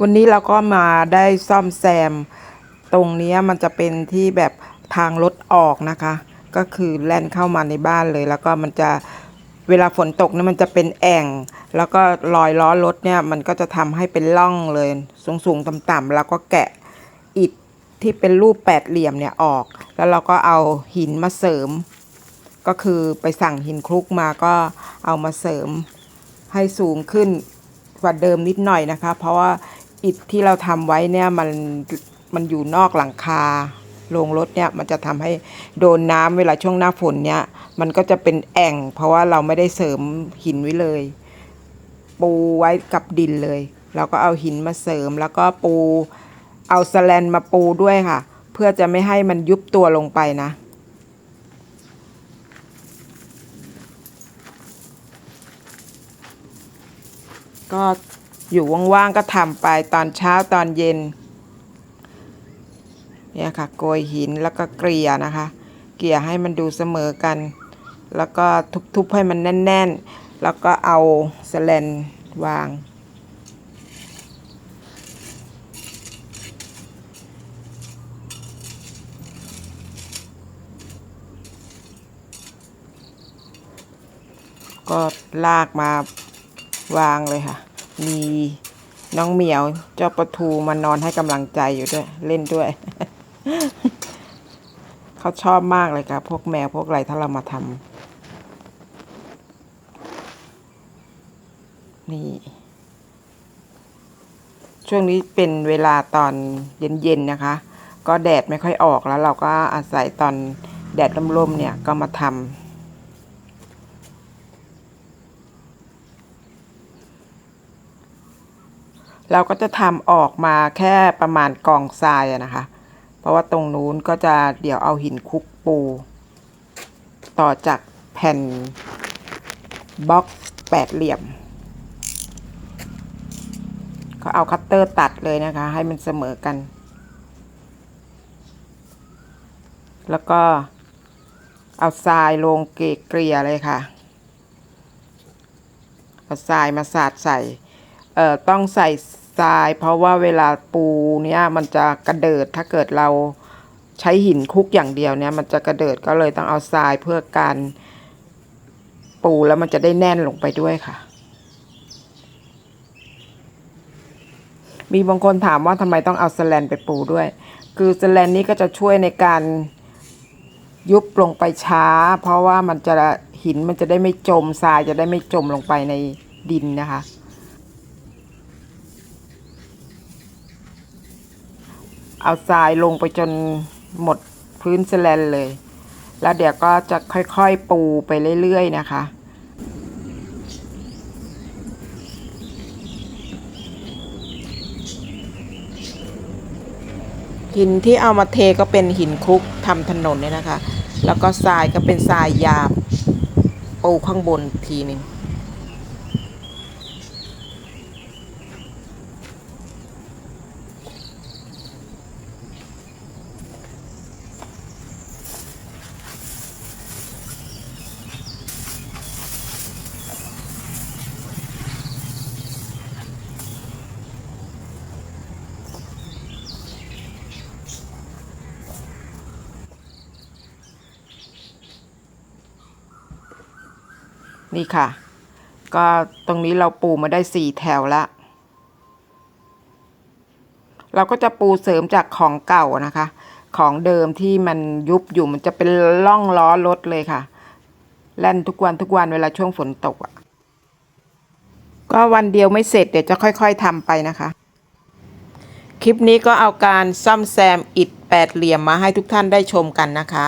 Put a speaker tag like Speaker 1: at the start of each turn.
Speaker 1: วันนี้เราก็มาได้ซ่อมแซม ตรงนี้มันจะเป็นที่แบบทางรถออกนะคะ ก็คือแล่นเข้ามาในบ้านเลย แล้วก็มันจะเวลาฝนตกเนี่ยมันจะเป็นแอ่ง แล้วก็รอยล้อรถเนี่ยมันก็จะทำให้เป็นร่องเลย สูงๆต่ำๆแล้วก็แกะอิฐที่เป็นรูปแปดเหลี่ยมเนี่ยออก แล้วเราก็เอาหินมาเสริม ก็คือไปสั่งหินคลุกมาก็เอามาเสริมให้สูงขึ้นกว่าเดิมนิดหน่อยนะคะ เพราะว่า อิฐที่เราทำไว้เนี่ยมันมันอยู่นอกหลังคาโรงรถเนี่ยมันจะทำให้โดนน้ำเวลาช่วงหน้าฝนเนี่ยมันก็จะเป็นแอ่ง เพราะว่าเราไม่ได้เสริมหินไว้เลย ปูไว้กับดินเลยเราก็เอาหินมาเสริมแล้วก็ปูเอาสแลนมาปูด้วยค่ะ เพื่อจะไม่ให้มันยุบตัวลงไปนะ ก็ อยู่ว่างๆก็ทำไปตอนเช้าตอนเย็นเนี่ยค่ะโกยหินแล้วก็เกลี่ยนะคะ เกลี่ยให้มันดูเสมอกัน แล้วก็ทุบๆให้มันแน่น ๆ แล้วก็เอาสแลนวาง ก็ลากมาวางเลยค่ะ มีน้องเหมียวเจ้าประทูมานอนให้กำลังใจอยู่ด้วย เล่นด้วย เขาชอบมากเลยค่ะ พวกแมวพวกอะไรถ้าเรามาทำนี่ ช่วงนี้เป็นเวลาตอนเย็นๆนะคะ ก็แดดไม่ค่อยออกแล้ว เราก็อาศัยตอนแดดร่มๆเนี่ยก็มาทำ เราก็จะทำออกมาแค่ประมาณกองทรายนะคะ เพราะว่าตรงนู้นก็จะเดี๋ยวเอาหินคุกปู ต่อจากแผ่นบล็อกแปดเหลี่ยม ก็เอาคัตเตอร์ตัดเลยนะคะ ให้มันเสมอกัน แล้วก็เอาทรายลงเกลี่ยเลยค่ะ เอาทรายมาสาดใส่ เอ่อต้องใส่ทราย เพราะว่าเวลาปูเนี้ยมันจะกระเดิดถ้าเกิดเราใช้หินคุกอย่างเดียวเนี่ยมันจะกระเดิดก็เลยต้องเอาทรายเพื่อการปูแล้วมันจะได้แน่นลงไปด้วยค่ะ มีบางคนถามว่าทำไมต้องเอาสแลนไปปูด้วย คือสแลนนี้ก็จะช่วยในการยุบลงไปช้า เพราะว่ามันจะหินมันจะได้ไม่จมทรายจะได้ไม่จมลงไปในดินนะคะ เอาทรายลงไปจนหมดพื้นสแลนเลย แล้วเดี๋ยวก็จะค่อยๆปูไปเรื่อยๆนะคะหินที่เอามาเทก็เป็นหินคลุกทำถนนเนี่ยนะคะ แล้วก็ทรายก็เป็นทรายหยาบปูข้างบนทีนึ่ง นี่ค่ะ ก็ตรงนี้เราปูมาได้สี่แถวละ เราก็จะปูเสริมจากของเก่านะคะ ของเดิมที่มันยุบอยู่มันจะเป็นล่องล้อรถเลยค่ะ แล่นทุกวันทุกวันเวลาช่วงฝนตกอะ่ะ ก็วันเดียวไม่เสร็จเดี๋ยวจะค่อยๆทำไปนะคะ คลิปนี้ก็เอาการซ่อมแซมอิฐแปดเหลี่ยมมาให้ทุกท่านได้ชมกันนะคะ